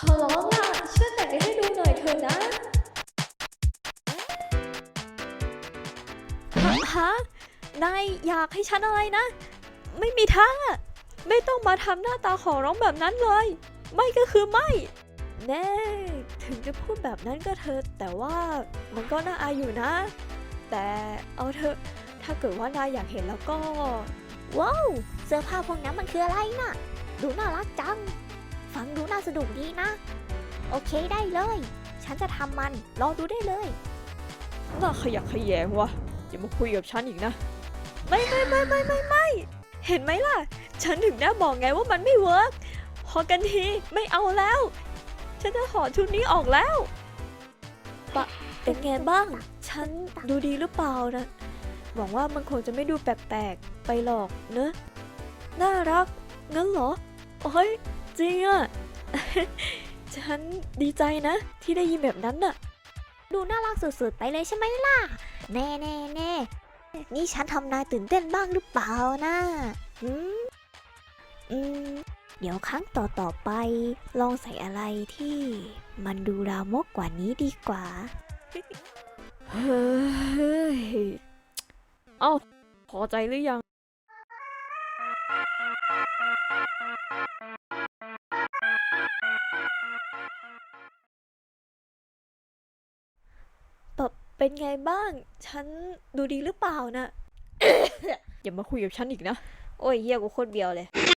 ขอร้องล่ะช่วยแต่งให้ดูหน่อยเถอะนะฮะนายอยากให้ฉันอะไรนะ ไม่มีท่าไม่ต้องมาทำหน้าตาขอร้องแบบนั้นเลย ไม่ก็คือไม่ แน่ ถึงจะพูดแบบนั้นก็เถอะแต่ว่ามันก็น่าอายอยู่นะ แต่เอาเถอะถ้าเกิดว่านายอยากเห็นแล้วก็ ว้าว เสื้อผ้าพวกนั้นมันคืออะไรน่ะ ดูน่ารักจัง สนุกดีนะ โอเคได้เลย ฉันจะทำมันรอดูได้เลย น่าขยักขยแยงวะอย่ามาคุยกับฉันอีกนะ ไม่ไม่ไม่ไม่ไม่ไม่เห็นไหมล่ะ ฉันถึงได้บอกไงว่ามันไม่เวิร์กพอกันทีไม่เอาแล้ว ฉันจะถอดชุดนี้ออกแล้วปะเป็นไงบ้าง ฉันดูดีหรือเปล่านะหวังว่ามันคงจะไม่ดูแปลกๆไปหรอกเนอะน่ารักงั้นเหรอโอ้ยจริงอะ ฉันดีใจนะ ที่ได้ยินแบบนั้นน่ะ ดูน่ารักสุดๆ ไปเลยใช่ไหมล่ะ แน่แน่แน่นี่ฉันทำนายตื่นเต้นบ้างหรือเปล่านะอืมอืม เดี๋ยวครั้งต่อต่อๆไป ลองใส่อะไรที่มันดูรามกกว่านี้ดีกว่า เฮ้ย เอ้าพอใจหรือยัง เป็นไงบ้าง ฉันดูดีหรือเปล่านะ อย่ามาคุยกับฉันอีกนะ โอ้ยเฮียกูโคตรเบียวเลย